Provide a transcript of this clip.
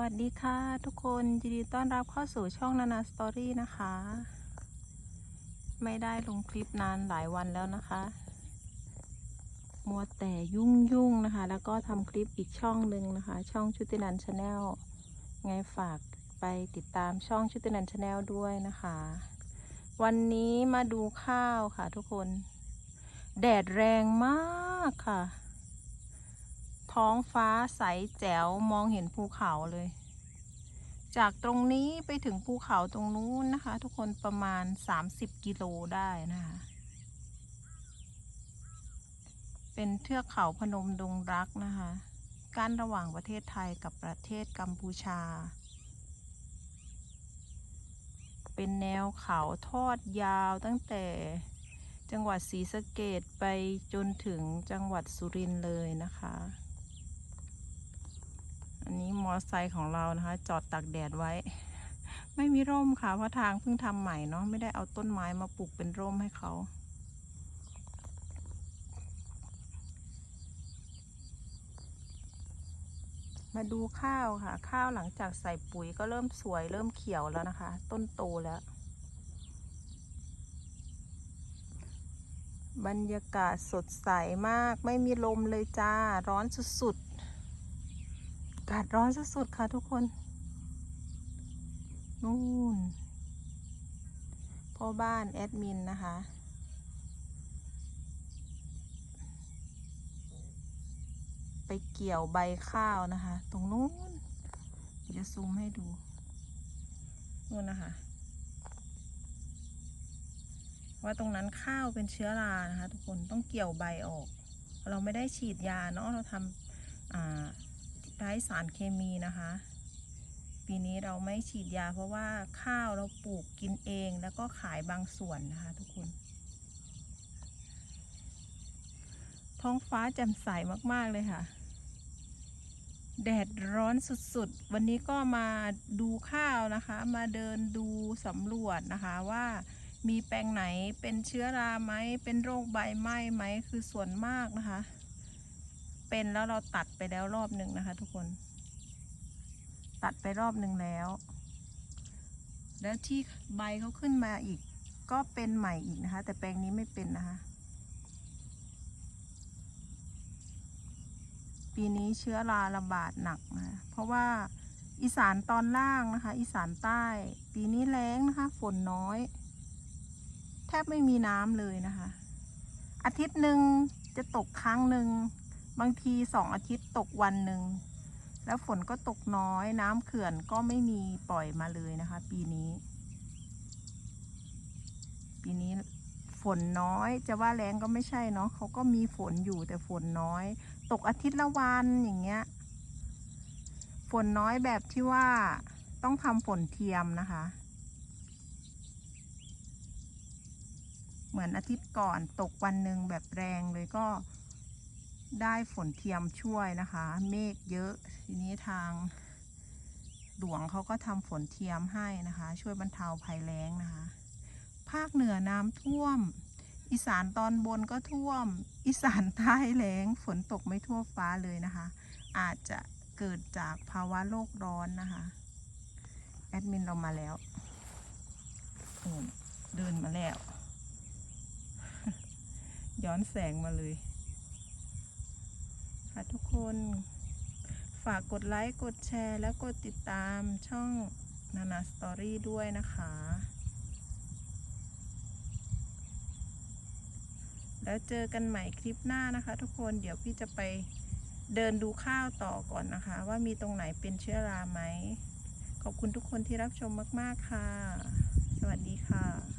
วัสดีค่ะทุกคนยินดีต้อนรับเข้าสู่ช่องนานาสตอรี่นะคะ ไม่ได้ลงคลิปนานหลายวันแล้วนะคะ มัวแต่ยุ่งยุ่งนะคะ แล้วก็ทำคลิปอีกช่องหนึ่งนะคะ ช่องชุตินันชาแนลไงฝากไปติดตามช่องชุตินันชาแนลด้วยนะคะ วันนี้มาดูข้าวค่ะทุกคน แดดแรงมากค่ะ ท้องฟ้าใสแจ๋วมองเห็นภูเขาเลย จากตรงนี้ไปถึงภูเขาตรงนู้นนะคะ ทุกคนประมาณ 30 กิโลได้นะคะ เป็นเทือกเขาพนมดงรักนะคะกั้นระหว่างประเทศไทยกับประเทศกัมพูชา เป็นแนวเขาทอดยาวตั้งแต่จังหวัดศรีสะเกดไปจนถึงจังหวัดสุรินทร์เลยนะคะ อันนี้มอเตอร์ไซค์ของเรานะคะ จอดตากแดดไว้ ไม่มีร่มค่ะ เพราะทางเพิ่งทำใหม่เนาะไม่ได้เอาต้นไม้มาปลูกเป็นร่มให้เขามาดูข้าวค่ะ ข้าวหลังจากใส่ปุ๋ยก็เริ่มสวยเริ่มเขียวแล้วนะคะ ต้นโตแล้ว บรรยากาศสดใสมากไม่มีลมเลยจ้า ร้อนสุดๆากาศร้อนสุดๆค่ะทุกคน นู่นพ่อบ้านแอดมินนะคะ ไปเกี่ยวใบข้าวนะคะ ตรงนู้นจะซูมให้ดูนู่นนะคะ ว่าตรงนั้นข้าวเป็นเชื้อรานะคะ ทุกคนต้องเกี่ยวใบออก เราไม่ได้ฉีดยาเนาะเราทำอ่า ไร้สารเคมีนะคะ ปีนี้เราไม่ฉีดยาเพราะว่าข้าวเราปลูกกินเองแล้วก็ขายบางส่วนนะคะ ทุกคน ท้องฟ้าแจ่มใสมาก ๆ เลยค่ะ แดดร้อนสุด ๆ วันนี้ก็มาดูข้าวนะคะ มาเดินดูสำรวจนะคะว่ามีแปลงไหนเป็นเชื้อราไหมเป็นโรคใบไหม้ไหมคือส่วนมากนะคะ เป็นแล้วเราตัดไปแล้วรอบหนึ่งนะคะ ทุกคน ตัดไปรอบหนึ่งแล้ว แล้วที่ใบเขาขึ้นมาอีก ก็เป็นใหม่อีกนะคะ แต่แปลงนี้ไม่เป็นนะคะ ปีนี้เชื้อราระบาดหนักนะเพราะว่าอีสานตอนล่างนะคะ อีสานใต้ ปีนี้แล้งนะคะ ฝนน้อย แทบไม่มีน้ำเลยนะคะ อาทิตย์หนึ่งจะตกครั้งหนึ่ง บางทีสองอาทิตย์ตกวันหนึ่ง แล้วฝนก็ตกน้อย น้ำเขื่อนก็ไม่มีปล่อยมาเลยนะคะ ปีนี้ ปีนี้ฝนน้อยจะว่าแรงก็ไม่ใช่เนาะเขาก็มีฝนอยู่แต่ฝนน้อย ตกอาทิตย์ละวันอย่างเงี้ย ฝนน้อยแบบที่ว่าต้องทำฝนเทียมนะคะ เหมือนอาทิตย์ก่อนตกวันหนึ่งแบบแรงเลยก็ ได้ฝนเทียมช่วยนะคะ เมฆเยอะทีนี้ทาง หลวงเขาก็ทำฝนเทียมให้นะคะ ช่วยบรรเทาภัยแล้งนะคะ ภาคเหนือน้ำท่วม อีสานตอนบนก็ท่วม อีสานใต้แล้งฝนตกไม่ทั่วฟ้าเลยนะคะ อาจจะเกิดจากภาวะโลกร้อนนะคะ แอดมินเรามาแล้วเดินมาแล้ว ย้อนแสงมาเลย ค่ะทุกคน ฝากกดไลค์กดแชร์และกดติดตามช่องนานาสตอรี่ด้วยนะคะ แล้วเจอกันใหม่คลิปหน้านะคะ ทุกคนเดี๋ยวพี่จะไปเดินดูข้าวต่อก่อนนะคะ ว่ามีตรงไหนเป็นเชื้อราไหม ขอบคุณทุกคนที่รับชมมาก ๆ ค่ะ สวัสดีค่ะ